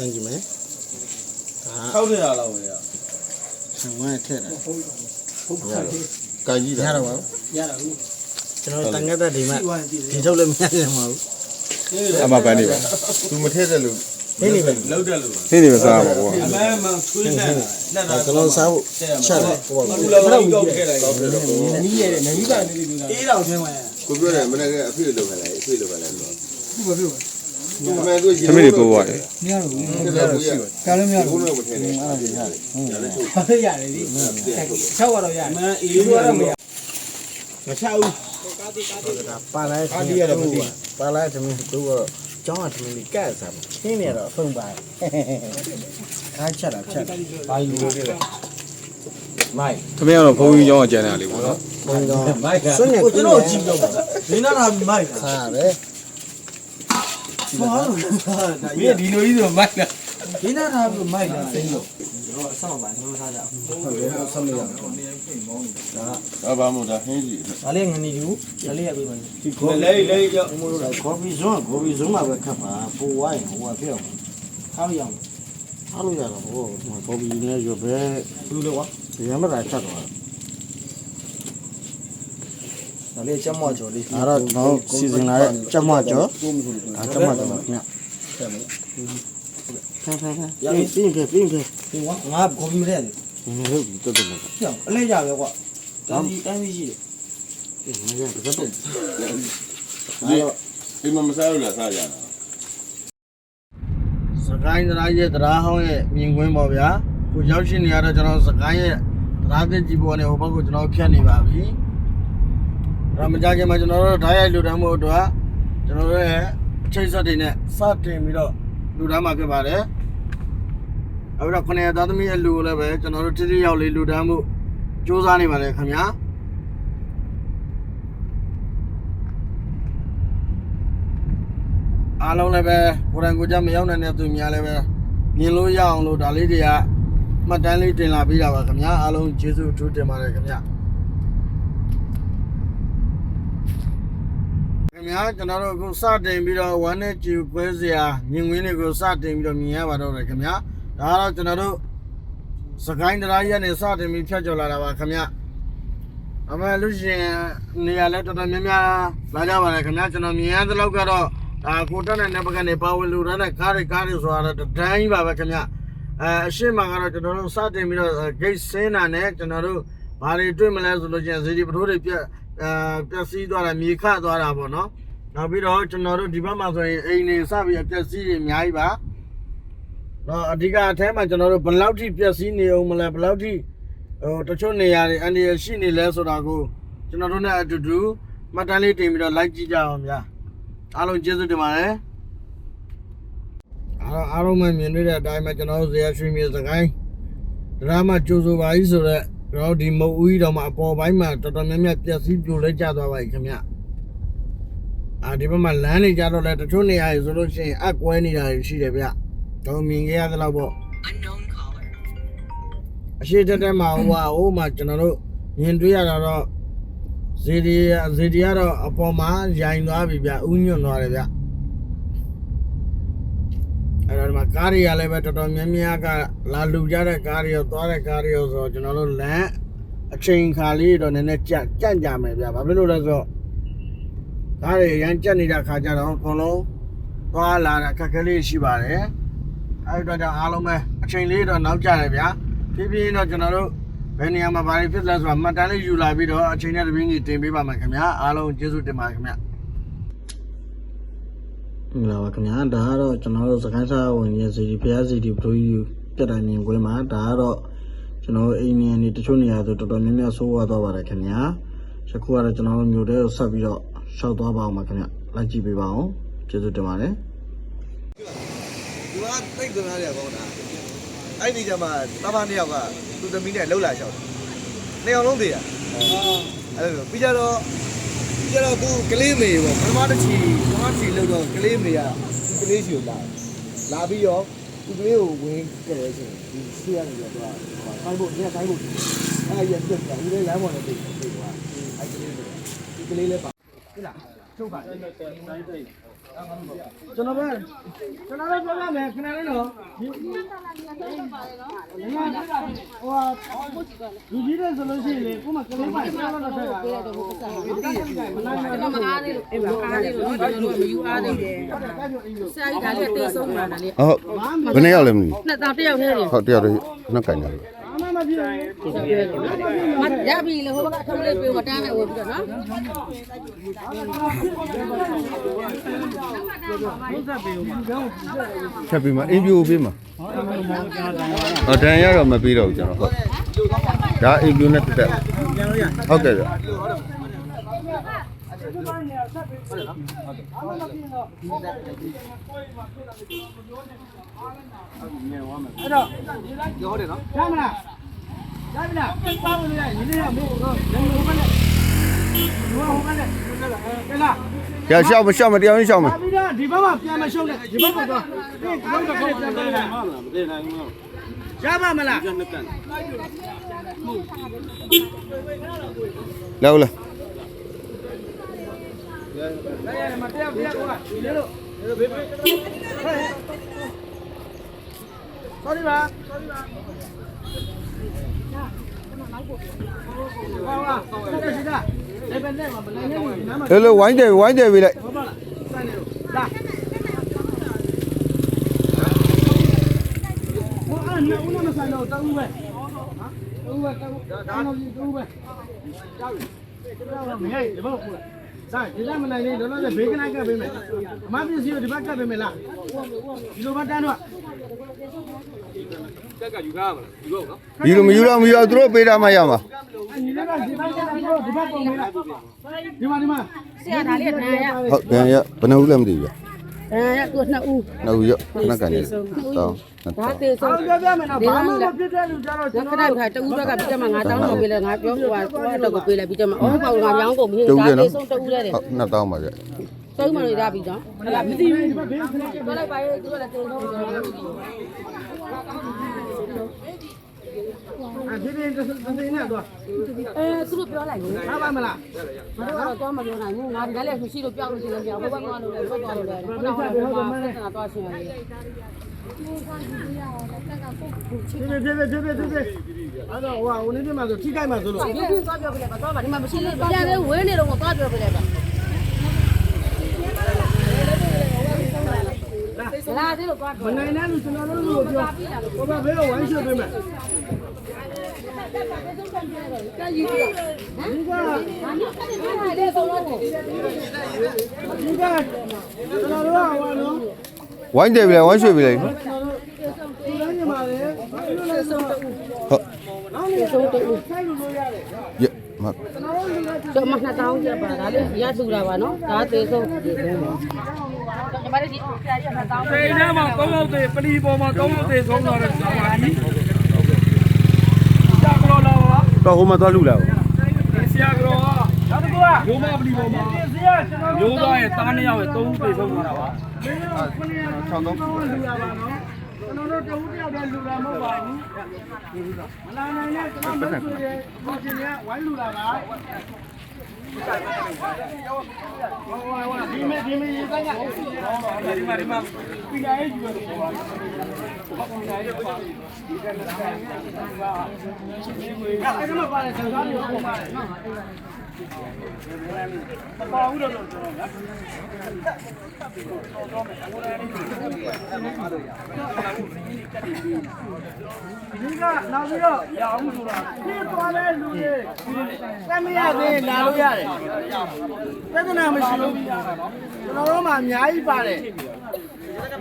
ကဲဒီတော့စမ်းကြည့်မယ်ဒါထောက်ထရလောက်ပဲရဆံဝဲထည့်တယ်ဟုတ်ကန်ကြီးရတာတော့ပါဘူးရတာဘူးကျွန်တော်တန်ခတ်တဲ့ဒီမှာဒီဝိုင်းကြည့်ဒီထုတ်လည်းမရနိုင်ပါဘူးအမှပန်းနေပါသူမထည့်တဲ့လူနေနေပဲလောက်တယ်လို့နေနေမစားပါဘူးအမဲမထွေးနေလက်တာကျွန်တော်စားဖို့ချက်တယ်ဟိုပါဘူးလောက်လောက်ကောက်ခဲ့လိုက်နီးရဲ့နီးပါနေပြီအေးတော်ထဲမှာရကိုပြောတယ်မနေ့ကအဖေလောက်ခဲ့လိုက်အဖေလောက်ခဲ့လိုက်တော့ဘူးပါပြီ သူမဲသူသမီးတွေတိုးသွားတယ်မရတော့ဘူးတယ်လို့ရှိတယ်ကားလည်းမရတော့ဘုဘူးန်းတော်မထည့်နဲ့အဲ့ဒါကြီးရတယ်ရတယ်ထုတ်ဘာလို့ရတယ်ဒီ၆ကတော့ရတယ်မအေးရတော့မရမချဘူးဒါပါလိုက်အားဒီရတယ်မသိပါလိုက်သမီးတို့ကတော့ကျောင်းကသမီးလေးကတ်စားမှာခင်းနေတော့အဖုံပါခါချက်တာချက်ဘာယူလို့လဲမိုက်သမီးကတော့ဘုန်းကြီးကျောင်းကကျန်တယ်လေပေါ့နော်ဘုံတော့မိုက်ကစွန့်နေကိုကျွန်တော်ကြည့်တော့မင်းနာတာမိုက်ခါရတယ် ဘာလို့မင်းဒီလိုကြီးဆိုမိုက်လားမင်းနာတာမိုက်လားစိမ့်လို့ကျွန်တော်အဆောက်ပါကျွန်တော်ထားကြဟုတ်တယ်ဆက်မရဘူးဒါဘာမို့ဒါဟင်းကြီးဒါလေးငနေယူဒါလေးရပြီပါဒီကိုခေါ်လေးလေးရောက်မို့လို့ခေါ်ပြီးဇွန်းခေါ်ပြီးဇွန်းမှာပဲခတ်ပါပူဝိုင်းဟိုကပြောင်းထားလို့ရအောင်အားလို့ရတော့ဟိုခေါ်ပြီးနေရွပဲဘယ်လိုလဲကွာဒီရမတာချက်တော့ ဒါလေးချက်မော့ကြော်လေးအဲ့တော့ကျွန်တော်စီစဉ်လာတဲ့ကြက်မကျော်ဒါကြက်မကျော်ပါခင်ဗျဆန်းဆန်းဆန်းပြင်းပြင်းပြင်းပြင်းဒီကွာငါခေါ်ပြီးမတဲ့လေနေဟုတ်ပြီတော်တော်လေးပြောင်းအလဲကြပဲကွာတန်းကြီးတန်းကြီးရှိတယ်နေရတော့တော့ဒီဒီမမစားလို့လားစားကြတာစကိုင်းတရားရဲ့တရားဟောင်းရဲ့မြင်ကွင်းပေါ့ဗျာကိုရောက်ရှိနေရတော့ကျွန်တော်စကိုင်းရဲ့တရားသစ်ကြည့်ပေါ်နေဟိုဘက်ကိုကျွန်တော်ဖြတ်နေပါပြီ ဒါမကြခင်မှာကျွန်တော်တို့ဓာတ်ရိုက်လူတန်းမှုအတွက်ကျွန်တော်တို့ရဲ့ချိတ်ဆက်တွေနဲ့စတင်ပြီးတော့လူတန်းမှာဖြစ်ပါတယ်အဲ့တော့ခொနေသားသမီးရဲ့လူကိုလည်းပဲကျွန်တော်တို့တိတိယောက်လေးလူတန်းမှုစူးစမ်းနေပါတယ်ခင်ဗျာအားလုံးလည်းပဲကိုယ်တိုင်ကိုယ်ကြမရောက်နိုင်တဲ့သူများလည်းပဲမြင်လို့ရအောင်လို့ဒါလေးတွေကမှတ်တမ်းလေးတင်လာပေးတာပါခင်ဗျာအားလုံးကျေးဇူးအထူးတင်ပါတယ်ခင်ဗျာ ခင်ဗျာကျွန်တော်တို့အခုစတင်ပြီးတော့ဝမ်းနဲ့ကြည်ပွဲစရာမြင်ကွင်းတွေကိုစတင်ပြီးတော့မြင်ရပါတော့တယ်ခင်ဗျာဒါကတော့ကျွန်တော်တို့စကိုင်းတရားရက်နဲ့စတင်ပြီးဖြတ်ကျော်လာတာပါခင်ဗျာအမေလူရှင်နေရာလဲတော်တော်များများလာကြပါတယ်ခင်ဗျာကျွန်တော်မြင်ရတဲ့လောက်ကတော့ဒါကိုတက်တဲ့နေပကနေပါဝင်လူရတဲ့ကားတွေကားတွေဆိုတာတော့တန်းကြီးပါပဲခင်ဗျာအဲအရှိမကတော့ကျွန်တော်တို့စတင်ပြီးတော့ဂိတ်ဆင်းတာနဲ့ကျွန်တော်တို့ဘာတွေတွေ့မလဲဆိုလို့ချင်းဇီဒီပထိုးတွေပြက် အဲပျက်စီးသွားတာမြေခသွားတာပေါ့နော်နောက်ပြီးတော့ကျွန်တော်တို့ဒီဘက်မှာဆိုရင်အိမ်တွေစပြီးပျက်စီးတွေအများကြီးပါတော့အဓိကအထဲမှာကျွန်တော်တို့ဘယ်လောက်ထိပျက်စီးနေအောင်မလဲဘယ်လောက်ထိဟိုတချို့နေရာတွေအန်ဒီရရှိနေလဲဆိုတာကိုကျွန်တော်တို့နဲ့အတူတူမှတ်တမ်းလေးတင်ပြီးတော့လိုက်ကြည့်ကြအောင်ဗျာအားလုံးကျေးဇူးတင်ပါတယ်အားလုံးအားလုံးမမြင်တွေ့တဲ့အတိုင်းပဲကျွန်တော်တို့ဇေယျရွှေမြေစကိုင်းဒရာမကြိုးဆိုပါကြီးဆိုတော့ကျွန် တော်ဒီမုတ်ဦးကြီးတော်မှာအပေါ်ပိုင်းမှာတော်တော်များများပျက်စီးပြိုလဲကျသွားပါပြီခင်ဗျအာဒီဘက်မှာလမ်းနေကြတော့လဲတချို့နေရာတွေဆိုလို့ရှိရင်အကွဲနေတာတွေရှိတယ်ဗျတော့မြင်ခဲ့ရသလောက်ပေါ့ unknown caller. အရှိတက်တက်မှာဟိုဟာဟိုမှာကျွန်တော်တို့မြင်တွေ့ရတာတော့ဇေဒီဇေဒီကတော့အပေါ်မှာရိုင်သွားပြီဗျဥညွန့်သွားတယ်ဗျ အဲ့တော့ဒီမှာကားတွေကလည်းပဲတော်တော်များများကလာလူကြတဲ့ကားတွေရောသွားတဲ့ကားတွေရောဆိုတော့ကျွန်တော်တို့လမ်းအချိန်ခါလေးတော့နည်းနည်းကြက်ကြန့်ကြမယ်ဗျဘာဖြစ်လို့လဲဆိုတော့ကားတွေရမ်းကြက်နေတဲ့ခါကျတော့အကုန်လုံးသွားလာတာခက်ခဲလေးရှိပါတယ်အဲ့ဒီတော့ကြောင့်အားလုံးပဲအချိန်လေးတော့နောက်ကျတယ်ဗျာဖြည်းဖြည်းတော့ကျွန်တော်တို့ဘယ်နေရာမှာဘာတွေဖြစ်လဲဆိုတာမှတ်တမ်းလေးယူလာပြီးတော့အချိန်နဲ့တပင်းကြီးတင်ပေးပါမယ်ခင်ဗျာအားလုံးကျေးဇူးတင်ပါတယ်ခင်ဗျာ မင်္ဂလာပါခင်ဗျာဒါကတော့ကျွန်တော်တို့စကိုင်းစားဝင်ရဲ့စီဒီဖျားစီဒီဘလူးယူပြတ်တိုင်းမြင်ကွင်းမှာဒါကတော့ကျွန်တော်တို့အိမ်နေနေတချို့နေရာဆိုတော်တော်များများဆိုးဝါးသွားပါတယ်ခင်ဗျာယခုကတော့ကျွန်တော်တို့မြို့ထဲကိုဆက်ပြီးတော့ရှောက်သွားပါအောင်ပါခင်ဗျလိုက်ကြည့်ပေးပါအောင်ကျေးဇူးတင်ပါတယ်သူကတိတ်သွန်းရတယ်ကောင်းတာအဲ့ဒီကျမှတပားနှစ်ယောက်ကသူသမီးနဲ့လှုပ်လာလျှောက်တယ်နှစ်ယောက်လုံးသေးတာအဲ့လိုပြီးကြတော့ပြီး ကြတော့သူကလေးမေပေါ့ပထမတစ်ချီပထမတစ်ချီလှုပ်တော့ကလေးမေကဒီကလေးစီကိုလာလာပြီးတော့ဒီကလေးကိုဝင်ကြတယ်ဆိုရင်ဒီဆေးရနေပြီးတော့သူကဆိုင်ဖို့နေဆိုင်ဖို့အဲ့ရပြတ်တာဒီလေးလမ်းပေါ်နဲ့ပြေးပြေးသွားအဲ့ကလေးတွေဒီကလေးလည်းပါဟုတ်လားထုတ်ပါ ကျွန်တော်ပဲကျွန်တော်လည်းပြောရမယ်ခဏလေးနော်ဒီဟိုလူကြီးတဲ့ဆိုလို့ရှိရင်လေကိုမကလေးပါဆောင်းတော့ဆက်တာပေးတယ်ဟိုပတ်စံမနိုင်ဘူးမအားသေးလို့အဲ့ပါအားသေးလို့ကျွန်တော်တို့မယူအားသေးတယ်ဆရာကြီးဒါလေးတေးဆုံးလာတာလေဟုတ်ဘယ်နှစ်ယောက်လဲမသိနှစ်တောင်တစ်ယောက်တည်းလေဘူးဟုတ်တရားတော့နှက်ကင်တယ်အမမပြေဘူးမ ရပြီလေဟိုကအထုံးလေးပြေမတန်းနဲ့ဝင်ပြီးတော့နော်ဖြတ်ပြီးမှအင်ပြူပေးမှာဟောဒန်ရတော့မပြီးတော့ဘူးကျွန်တော်ဟုတ်ဒါအင်ပြူနဲ့တက်တက်ဟုတ်ကဲ့ဗျအဲ့တော့ရောတယ်နော်ရမလား ကမို့တော့လည်းဟိုကလည်းဟိုကလည်းကဲလားရရှောက်မရှောက်မတရားရင်ရှောက်မပါပြီးတော့ဒီဘက်မှာပြန်မရှုံးနဲ့ဒီဘက်ကတော့ဒီကတော့တော့ပြန်ပြန်လာမှာမလားမတည်နိုင်ဘူးရပါမလားလောက်လားရတယ်မတရားပြရကွာဒီလေလို့ဘေးဘေး sorry ပါ sorry ပါဟာဟာဆက်ရှိတာ လေဘယ်နဲ့မှာမနိုင်ဘူးနားမှာလေလေဝိုင်းတယ်ဝိုင်းတယ်ပေးလိုက်ဟုတ်ပါလားစနေလို့လာဟိုအဲ့နော်ဦးမဆိုင်တော့တောင်းပဲဟာတောင်းပဲတောင်းတောင်းလို့တောင်းပဲကြောက်ကြောက်မဟဲ့ဒီဘက်ကိုစားဒီလမနိုင်လေတော့လည်းဘေးကနိုင်ကပ်ပေးမယ်အမပစ္စည်းကိုဒီဘက်ကပ်ပေးမယ်လားဒီလိုမတန်းတော့ ဒီလိုမယူတော့မယူတော့သူတို့ပေးတာမှရမှာညီလေးကဒီဘက်ကပ်ဒီဘက်ပုံနေလားဒီမှာဒီမှာဆရာဒါလေးကတန်းရဟုတ်ဒန်ရဘယ်နှဦးလဲမသိဘူးဗျတန်းရသူနှစ်ဦးနှဦးရနှက်ကင်တယ်တောင်းနှစ်ဒါတောင်းတေးဆုံးအောင်ပြောပြမယ်နော်ဘာမှမဖြစ်တဲ့လူကြတော့ဒါကျွန်ခတော်ဏခါတူဘက်ကပြီးတော့မှငါတောင်းတော့ပေးလဲငါပြောပြပါတော့တော့ကိုပေးလိုက်ပြီးတော့မှအော်ပေါ့ငါပြောင်းကုန်ပြီဒါတေးဆုံးတူလဲတယ်ဟုတ်နှစ်တောင်းပါဗျသုံးမလို့ရပြီနော်ဟုတ်လားမသိဘူးဒီဘက်ဘေးကလည်းပြောလိုက်ပါရဲ့သူကလည်းတေးဆုံးတယ် အဖြစ်ဖြစ်တစ်စိနဲ့တော့အဲသူတို့ပြောလိုက်လို့ထားပါမလားငါတို့ကတော့မပြောနိုင်ဘူးငါဒီကလည်းမရှိလို့ပြောက်လို့ရှိရင်ပြောက်ဘယ်ဘက်ကလို့လဲဘယ်ဘက်လို့လဲခဏတော့တော့ရှင်ရတယ်ဖြစ်ဖြစ်ဖြစ်ဖြစ်ဖြစ်ဖြစ်အဲ့တော့ဟိုဟိုနေ့ပြမှာဆိုထိခိုက်မှာဆိုလို့ဒီလိုသွားပြောပြလိုက်ပါသွားပါဒီမှာမရှိလို့ပြန်လဲဝင်းနေတော့သွားပြောပြလိုက်ပါ လာသေးလို့သွားမနိုင်တဲ့လူကျွန်တော်တို့ကိုပြောဟိုဘက်ဘေးကိုဝိုင်းရှုပ်ပေးမယ်ကြည့်ကြည့်ဒီကငါမျိုးကနေပြန်လာတဲ့ဆုံးလို့ဒီကကျွန်တော်တို့ကဟိုနော်ဝိုင်းတယ်ပေးလိုက်ဝိုင်းရွှေ့ပေးလိုက်နော်ကျွန်တော်တို့ဒီလမ်းညမှာလေဘာလို့လဲဆိုတော့ဟုတ်နောက်နေဆုံးတူဆိုင်လို့လို့ရတယ်ရမ ကျွန်တော်တို့လူကတော့မနှစ်တောင်းကျပါဒါလေးရထူတာပါနော်ဒါသေးဆုံးဒီဆုံးပါတော့ကျမတို့ဒီဆရာကြီးနှစ်တောင်းပေထဲမှာ၃ယောက်သေးပလီပေါ်မှာ၃ယောက်သေးဆုံးသွားတဲ့ဇာမာကြီးဆရာကတော်လာပါတော့ဟိုမှာသွားလူလာပါဆရာကတော်ကနောက်တစ်ခုကရိုးမပလီပေါ်မှာရိုးသားရဲ့တားနှစ်ယောက်ရဲ့၃ဦးသေးဆုံးသွားတာပါခုနကဆောင်းတော့လူလာပါနော် ကျွန်တော်တို့တဦးတယောက်တည်းလူလာမဟုတ်ပါဘူးမလာနိုင်တဲ့ကျွန်တော်တို့ရဲ့ကိုရှင်ကဝိုင်းလူလာပါဟိုဟိုဟိုဒီမေဒီမေရေးတိုင်းကဒီမှာဒီမှာပြာရဲ့ယူရတယ်ပေါ့အဲ့ဒါမှပါတယ်စကားမျိုးပေါ့ပါတယ်နော် မပေါ်ဘူးတော့ကျွန်တော်ကဒီကနောက်ပြီးတော့ရအောင်ဆိုတာဒီသွားတဲ့လူတွေတက်မရသေးလာလို့ရတယ်ပြဿနာမရှိဘူးကျွန်တော်တို့မှအများကြီးပါတယ်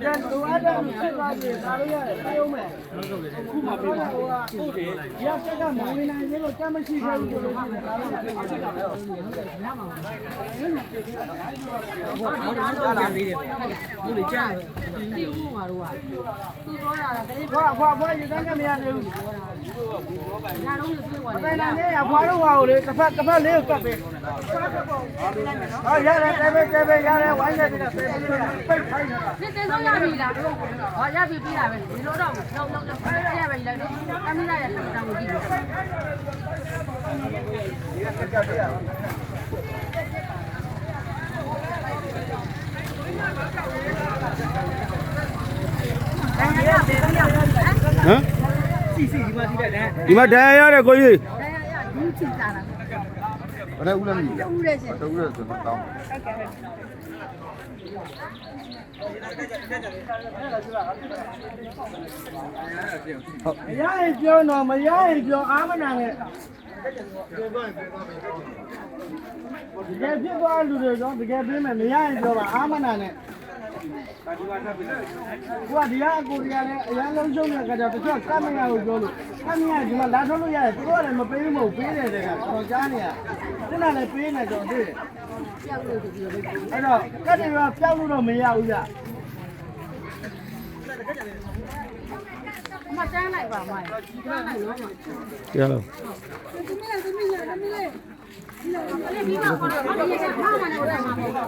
ကျန်လိုအပ်တဲ့လူတွေပါပြေလာလို့ရတယ်ပြေအောင်မယ်ခုမှပြေပါဟိုကရဆက်ကမဝင်နိုင်သေးလို့တမ်းမရှိခဲ့ဘူးလို့ပြောတယ်လာလို့ရတယ်ဘူးလေကြားဒီဦးမှာတော့သူပြောတာကတည်းကခွာခွာခွာရေတန်းကမရသေးဘူးညာတော့ပြေးသွားအတယ်တိုင်းနဲ့ရခွာတော့ဟောလေတစ်ဖက်တစ်ဖက်လေးကိုကပ်ပေးဟော ရတယ်တဲပဲတဲပဲရတယ်ဝိုင်းနေပြီလားတဲပဲပိတ်ခိုင်းနေတာစစ်တေဆုံးရပြီလားဟောရပြီပြီးတာပဲဒီလိုတော့လောက်လောက်လောက်ရပါပြီလားအမိရရတဲ့တောင်းကြည့်လို့ဟဟမ်ဒီမှာဒဏ်ရာရတယ်ကိုကြီးဘူးချစ်တာလား ဘယ်နဲ့ဦးလဲမသိဦးရဲရှင်ဘူးဦးလဲဆိုတော့တောင်းမရရင်ပြောတော့မရရင်ပြောအာမနာနဲ့တကယ်ဖြစ်သွားလူတွေတော့တကယ်ပြင်းမယ်မရရင်ပြောပါအာမနာနဲ့ ကိုကဒီကအကိုရီးယားနဲ့အရန်လုံးရှုံးတဲ့ခါကျတော့တချို့ကမ္မညာကိုပြောလို့ကမ္မညာဒီမှာလာထုတ်လို့ရတယ်သူတို့ကလည်းမပေးဘူးမဟုတ်ပေးတယ်တဲ့ကကျွန်တော်ကြားနေရခုနလည်းပေးနေတော့တွေ့တယ်ပြောက်လို့ဆိုပြီးတော့အဲ့တော့ကတ်တွေကပျောက်လို့တော့မရဘူးကြမတန်းလိုက်ပါမကြီးကလိုက်နော်တရားလို့ဒီနေ့ဒီနေ့ဒီနေ့ဒီလိုမလေးပြီးမှခေါ်တော့ဘာလို့ရမှာမနဲ့တော့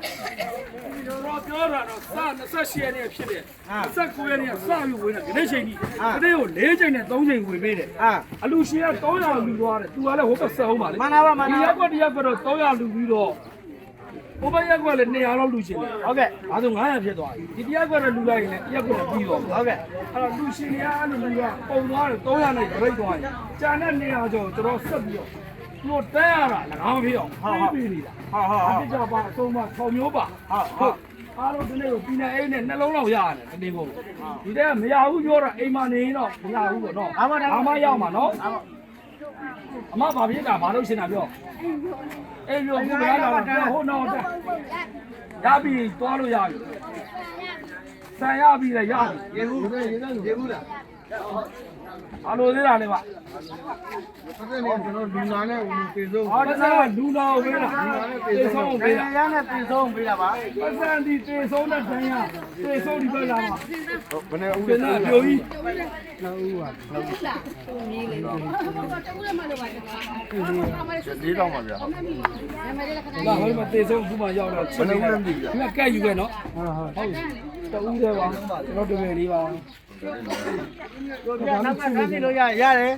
မှာပေါ့တော့ပြောတာတော့စ28ရက်နေ့ဖြစ်တယ်29ရက်နေ့ကစပြီးဝင်တယ်ဒီနေ့ချိန်ကြီးဒီနေ့ကို4ချိန်နဲ့3ချိန်ဝင်ပေးတယ်အာအလူရှင်က300လူသွားတယ်သူကလည်းဟိုဘက်ဆက်အောင်ပါလေမှန်ပါပါမှန်ပါဒီရက်ကွက်ဒီရက်ကွက်တော့300လူပြီးတော့ဟိုဘက်ရက်ကွက်လည်း200လောက်လူရှင်တယ်ဟုတ်ကဲ့ဒါဆို900ဖြစ်သွားပြီဒီတစ်ရက်ကွက်လည်းလူလိုက်ရင်လည်းတစ်ရက်ကွက်လည်းပြီးတော့ဟုတ်ကဲ့အဲ့တော့လူရှင်တွေကအဲ့လိုလူကပုံသွားတယ်300နဲ့ပြိတ်သွားရင်ကျန်တဲ့200ကျော်ကျွန်တော်ဆက်ပြီးတော့သူ တို့တန်းရတာ၎င်းဖြစ်အောင်ပြီးပြီနေတာဟုတ်ဟုတ်ဟုတ်အပြစ်ကြပါအဆုံးမ6မျိုးပါဟုတ်ဟုတ်အားလုံးဒီနေ့ကိုပြည်နယ်အိမ်နဲ့နှလုံးလောက်ရရတယ်ဒီနေ့ကိုဒီတဲ့မရဘူးပြောတာအိမ်မနေရင်တော့မရဘူးပေါ့နော်အမရောက်မှာနော်အမဘာဖြစ်တာဘာလို့ရှင်းတာပြောအိမ်ပြောခုမရတာဟိုတော့တက်ရပြီသွားလို့ရပြီဆန်ရပြီလေရပြီရေဘူးရေဘူးရေဘူးလား အလိုသေးတာလေပါဆက်နေကျွန်တော်လူနာနဲ့ဦးပြေဆုံးဟောဒါကလူနာကိုပေးတာတေဆုံးကိုပေးတာရနဲ့ပြေဆုံးပေးတာပါပတ်စံဒီတေဆုံးတဲ့ဆန်ရတေဆုံးဒီဘက်လာမှာဘယ်နဲ့ဦးကျလဲန်တဲ့အပြိုကြီးတူရမလို့ပါတကားမလေးဆွေးလေးတော့ပါဗျာနာမည်လည်းခဏလာဟိုမှာတေဆုံးခုမှရောက်တော့ချက်နေတယ်ဒီကကဲယူခဲ့နော်ဟုတ်ဟုတ်တူတယ်ပါကျွန်တော်တပည့်လေးပါ တို့ပြနောက်ကန်းနေလို့ရရတယ်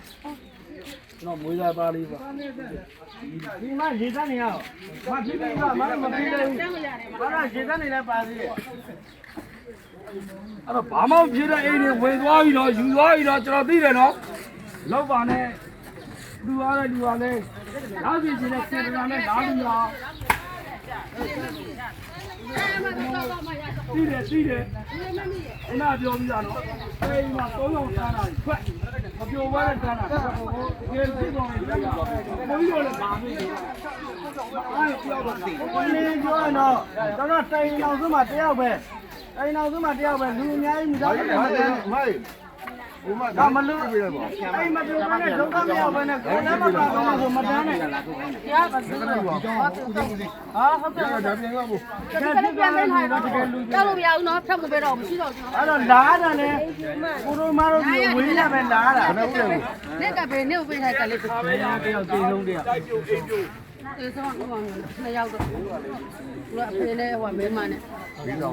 ကျွန်တော်မွေးစားသားလေးပါဒီမှာရေစက်နေရအောင်မဖြစ်ဘူးကမမပြေးလေဘာလို့ရေစက်နေလဲပါသေးတယ်အဲ့တော့ဘာမှမဖြစ်တဲ့အိမ်တွေဝင်သွားပြီးတော့ယူသွားပြီးတော့ကျွန်တော်သိတယ်နော်လောက်ပါနဲ့လူရတဲ့လူရလဲလာစီချင်တဲ့စေတနာနဲ့လာလူရ သိတယ်သိတယ်ခုနပြောပြီးသားနော်အိမ်မှာ၃ယောက်စားတာထွက်မပြောဘဲနဲ့စားတာထွက်ဖို့ဒီဖြစ်သွားတယ်ကြာဘုန်းကြီးတို့လည်းဘာမင်းအားပြောတော့သိဘယ်လိုပြောရတော့ကျွန်တော်တိုင်အောင်စုမှတယောက်ပဲတိုင်အောင်စုမှတယောက်ပဲလူအများကြီးမသားဘူးမတန်းမို က်ဘုမဒါမလို့အဲ့မတူဘဲနဲ့ဒုက္ခမရောက်ဘဲနဲ့ကိုယ်လည်းမပါတော့ဆိုမတန်းနဲ့တရားပါစလို့ဟာဟုတ်ကဲ့ဟာဟုတ်ကဲ့ဒါပြင်ကဘုတကယ်ပြန်ပြန်ထိုင်တော့တကယ်လူကြောက်လို့မရဘူးနော်ဖက်မပေးတော့မရှိတော့ဘူးအဲ့တော့လာတာလေကိုတို့မတို့ဒီဝင်းရပဲလာတာဘယ်နဲ့ဦးလဲဘုနက်ကပဲနေပေးထိုင်ကလေးတယောက်တယောက်တည်ဆုံးတယောက်တေဆုံးဟိုနှစ်ယောက်တော့ဘုရားအဖေနဲ့ဟိုမဲမနဲ့အဲ့တော့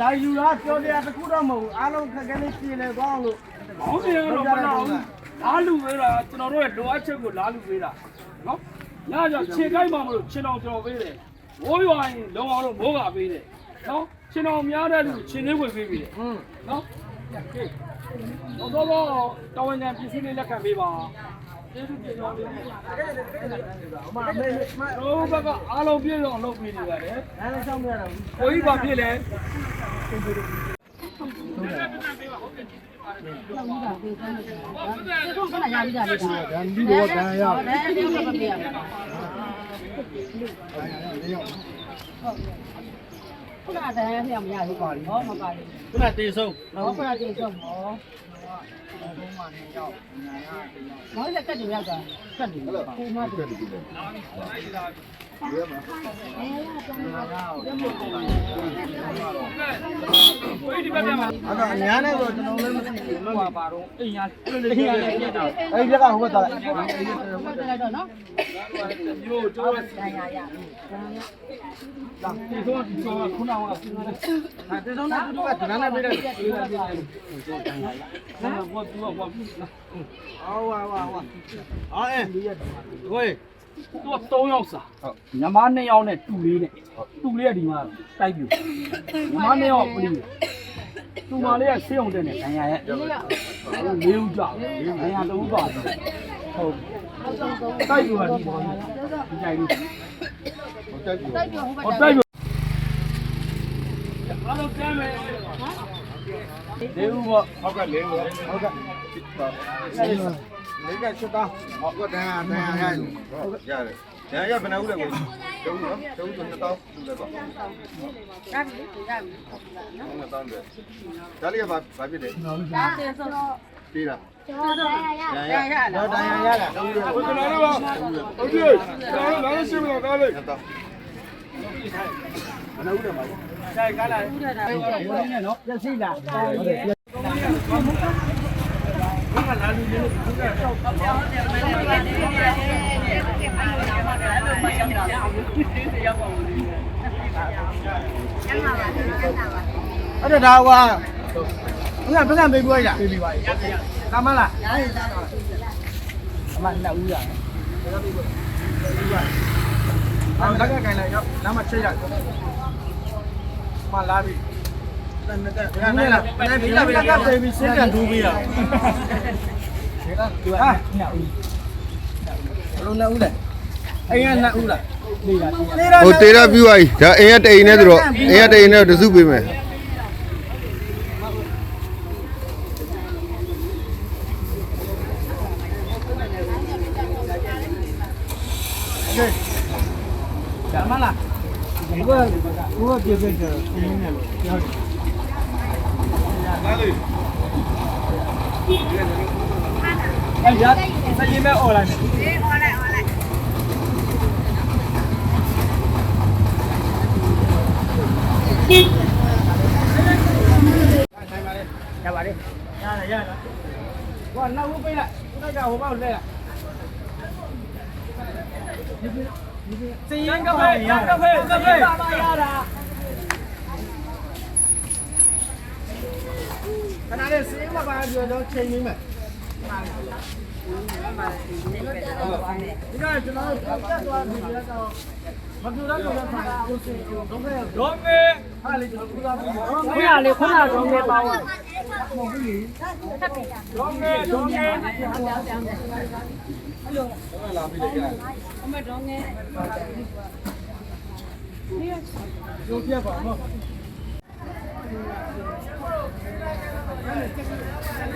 ဒါယူလာပြောတရားတစ်ခုတော့မဟုတ်ဘူးအားလုံးခက်ခဲလေးပြင်လဲသွားအောင်လို့။ ဘောင်းနေတော့မလာဘူး။အားလူပေးတာကျွန်တော်တို့ရဲ့လိုအပ်ချက်ကိုလားလူပေးတာ။နော်။ညကြောင်ခြေကိုက်မှမလို့ခြေတော်ကျော်ပေးတယ်။မိုးရွာရင်လုံအောင်လို့မိုးကပေးတယ်။နော်။ခြေတော်များတဲ့လူခြေလေးဝင်ပေးပြီ။ဟွန်း။နော်။တော့တော့တော်ဝင်ညာပစ္စည်းလေးလက်ခံပေးပါ။ကျေးဇူးတင်တော်လေး။အမမေတို့ဘက်ကအားလုံးပြည့်စုံလုပ်ပေးနေရတယ်အဲ့ဒါဆောင်ပြရတာဘူး။ကိုကြီးပါဖြစ်လဲလောက်ကြီး တာပေးဆုံးတယ်တေဆုံးခဏရပြီးတာလေးဒါဒါဒီတော့ဒါရဒါအဲ့ဒီကပေးရမှာခုနကတည်းကဖျက်မရဘူးပါဟောမပါဘူးခုနတေဆုံးဟောခုနတေဆုံးဟောမောင်လက်ကတ်တယ်ရောက်တာကတ်တယ်ကိုမတ် တယ်။ကိုကြီးဒီဘက်ကမှာအဲ့တော့ညာနဲ့ဆိုကျွန်တော်လည်းမသိဘူးဟိုပါတော့အိမ်ညာအဲ့ဒီကဟိုဘက်သွားလိုက်ဟုတ်တယ်တော့နော်မျိုးကျော်ဒါရရဒီတော့ဒီတော့ခုနကစဉ်းစားတယ်တေဆုံးနဲ့တူကဒနာနဲ့ပြတယ်။ဘာဘာသူကဘာဖြစ်လဲဟောဝါဝါဝါအော်အဲကိုယ် သူက3ယောက်စာညမ2ယောက်နဲ့တူလေးနဲ့တူလေးကဒီမှာတိုက်ပြညမ2ယောက်ပလီတူမလေးကဆေးုံတဲ့နဲ့ဒဏ်ရာရဲ့လေးဦးကြောက်ဒဏ်ရာတဦးပါဟုတ်တိုက်ပြကဒီပေါ်ဒီကြိုင်လေးတိုက်ပြောဟိုဘက်ဟောတိုက်ပြအားလုံးကမ်းမယ်လေးဦးပေါ့ဟုတ်ကဲ့လေးဦးဟုတ်ကဲ့ လေးကချက်သားဟောကတန်းတန်းရရရတယ်။ညာရဘယ်နှဦးလဲကိုတုံးနော်တုံးဆို2000ဦးလဲပေါ့ရပြီရပြီ2000ပဲ။ဒါလေးကဘာဘာဖြစ်လဲဒါတဲ့ဆိုတော့။ပြေးလားရရရတော့တန်းရရတာတော့ကျွန်တော်တို့ပါဟုတ်ပြီကျွန်တော်တို့လည်းရှိမလို့ကားလေး2000ကြိုက်ကားလာဦးတာဘယ်နဲ့နော်ပြစီလာဟုတ်တယ် အဲ့ဒါဒါကွာဦးကပတ်စံပေးပြီးရပေးပြီးပါကာမလားအမနှစ်ဦးရအမလက်ကခိုင်လိုက်ရောနားမချက်ရမလာပြီတ နိုင်လားနိုင်ပြီလားပြီလားကပ်တယ်ပြီစင်းကန်ဒူးပြီလားဒီကဟာညဦးဘလုံးနဲ့ဦးလဲအိမ်ကနဲ့ဦးလားဟိုတေရပြူပါကြီးဒါအိမ်ကတိန်နဲ့ဆိုတော့အိမ်ကတိန်နဲ့တစုပေးမယ်ကျမလားဘုရားဘုရားပြည့်ပြည့်ကျင်းနေလို့ပြောတယ် ရတယ်ရတယ်ဟိုနောက်ဦးပေးလိုက်ဦးကဟိုဘောက်လဲလိုက်စည်ရင်ကဖေးကဖေးကဖေးပါပါရတာခဏလေးစည်ရင်မပါပြော တော့ချိန်နေမယ်ဒီကကျွန်တော်တို့တက်သွားပြီတော့မပြူတော့တော့ဆာကိုစင်တော့ပဲတော့မေဟာလေကျွန်တော်ကုသပြီးတော့ခုနလေးခုနတော့နေပါဦးတော့မေတော့မေရုပ်ပြပါ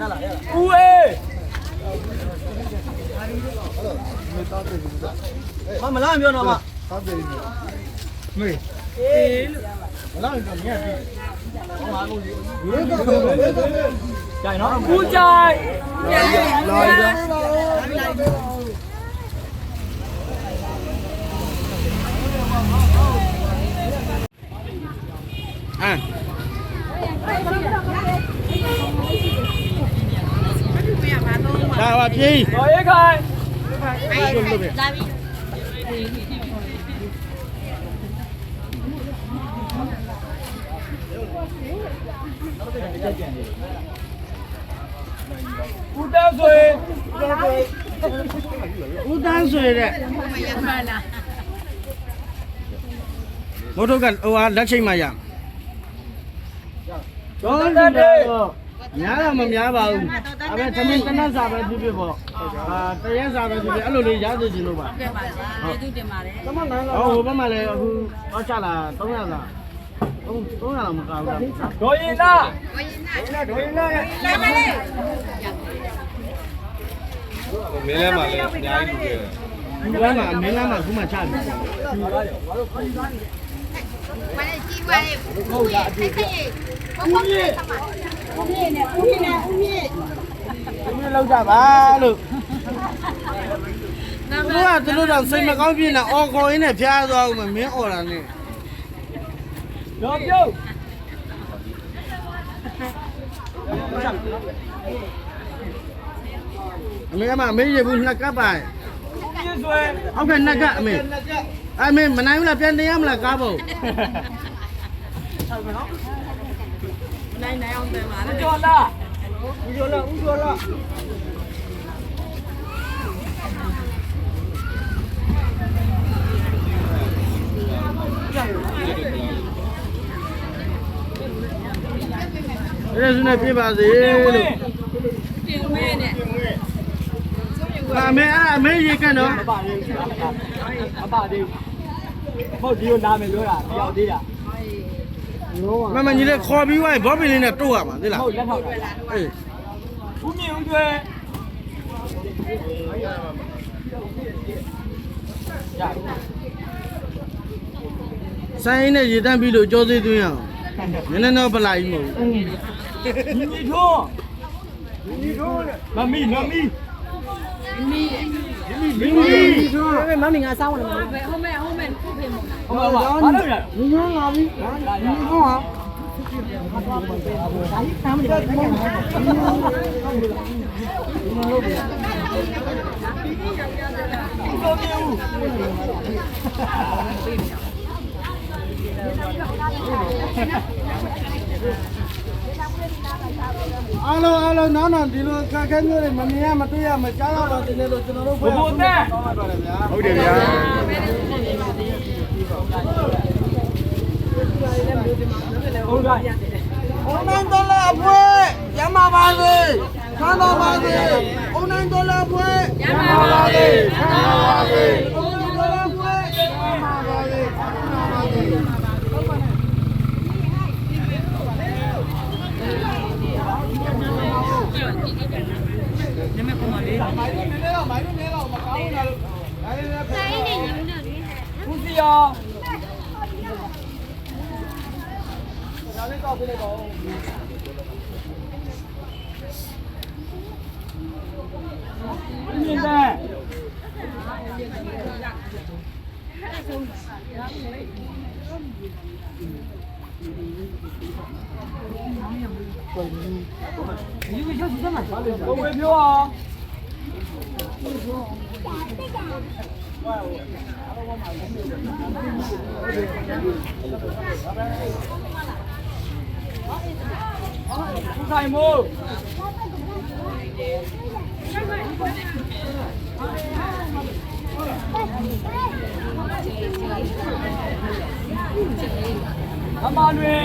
နော်ဦးအေး မမလားပြောတော့မဟုတ်တယ်မေးအေးလို့မလားပြောမြတ်ပြီဟော မှာကိုရေကတော့ကြိုင်နော်ဦးကြိုင်လာရဒါပါပြေးတော်ရဲခို များတာမများပါဘူးအဲ့ဒါသမင်းတနတ်စာပဲဖြစ်ဖြစ်ပေါ့အာတရက်စာပဲဖြစ်ဖြစ်အဲ့လိုလေးရသိချင်လို့ပါဟုတ်ကဲ့ပါကျေးဇူးတင်ပါတယ်သမန်းလားဟိုဘက်မှာလည်းအခုတော့ချလာ300လားဟုတ်တော့လာမကောင်းဘူး။ဒေါ်ရင်လာဒေါ်ရင်လာဒေါ်ရင်လာရဲ့လာပါလေ။မင်းလည်းမလည်းအများကြီးလူတွေ။လူကမှမင်းလည်းမှခုမှချပြီ။ဘာလို့ခေါ်ယူသွားနေလဲ။ဘာလဲကြီးွားရဲ့။ဟုတ်လားအတူတူ။ဘုံဘုံဆက်မှာ။ တို့တော့စိတ်မကောင်းပြင်းတာအော်ခေါ်ရင်းနဲ့ဖျားသွားဦးမယ်မင်းအော်တာနဲ့တော့ပြုတ်အမေကမှအမေရေဘူးနှစ်ကပ်ပါပြည့်စွဲဟုတ်ကဲ့နှစ်ကပ်အမေအ မေမနိုင်ဘူးလားပြန်တင်ရမလားကားဖို့ကျော်လားအဲ့ဒါစုနဲ့ပြပါစေလို့ပြင်မဲနဲ့အမေအဲ့အမေရေကန်တော့မပါသေးဘူးမပါသေးဘူးဟုတ်ဒီကိုနားမယ်ပြောတာတယောက်သေးတာ မမကြီးလေးခေါ်ပြီးွားဘောပင်လေးနဲ့တို့ရမှာသိလားဟုတ်လက်ထောက်တာအေးဦးမြင့်ဦးကျွဲရဆိုင်နဲ့ရေတန်းပြီးလို့ကြောသေးသွင်းရအောင်နည်းနည်းတော့ပလိုက်မဟုတ်ဘူးညီညီထိုးညီထိုးမမီမမီမင်းကြီးမ မငါစောင်းဝင်မှာပဲဟုတ်မဲ့ဟုတ်မဲ့ခုဖေမဟုတ်ပါပါဘာလို့ရမင်းကြီးလာပြီမင်းဟောဟာ အားလုံးအားလုံးနောက်နောက်ဒီလိုခက်ခဲမျိုးတွေမမြင်ရမတွေ့ရမကြားရပါသေးတယ်လို့ကျွန်တော်တို့ဘိုးဘိုးတဲ့ပါတယ်ဗျာဟုတ်တယ်ဗျာဟုတ်ကဲ့အုံနိုင်ဒေါ်လာအဖွဲရမှာပါစေခါတော့ပါစေအုံနိုင်ဒေါ်လာအဖွဲရမှာပါစေခါတော့ပါစေအုံနိုင်ဒေါ်လာအဖွဲရမှာပါစေခါတော့ပါစေ ဦးစီရောမြင်တဲ့ကိုဝေပြောအော င်ဆိုင်မို့အမလွင်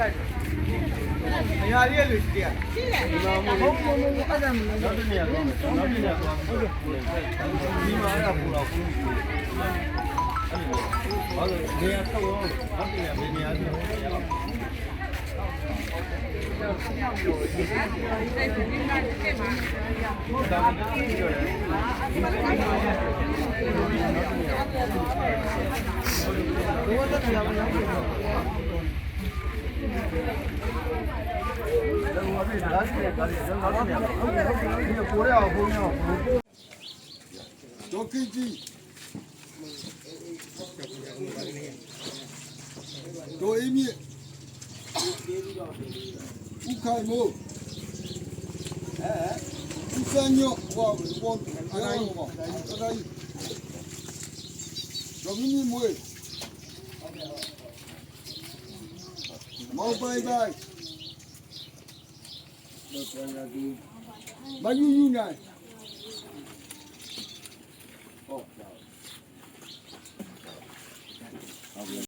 ရအရာလေးလူရှိတယ်ရှိတယ်ဒီမှာမဟုတ်ဘူးမဟုတ်ဘူးအဲ့ဒါမလို့နောက်တစ်နေရာတော့နောက်တစ်နေရာတော့ဟုတ်တယ်ဒီမှာအဲ့ဒါပူတော့ဘူးဟုတ်တယ်နေရာတော့နောက်တစ်နေရာနေရာ Donkey G. 多一米。ukaimu usanyo wa won arai arai domini mwe mau bye bye. Bayu yunai Oh, no. Okay.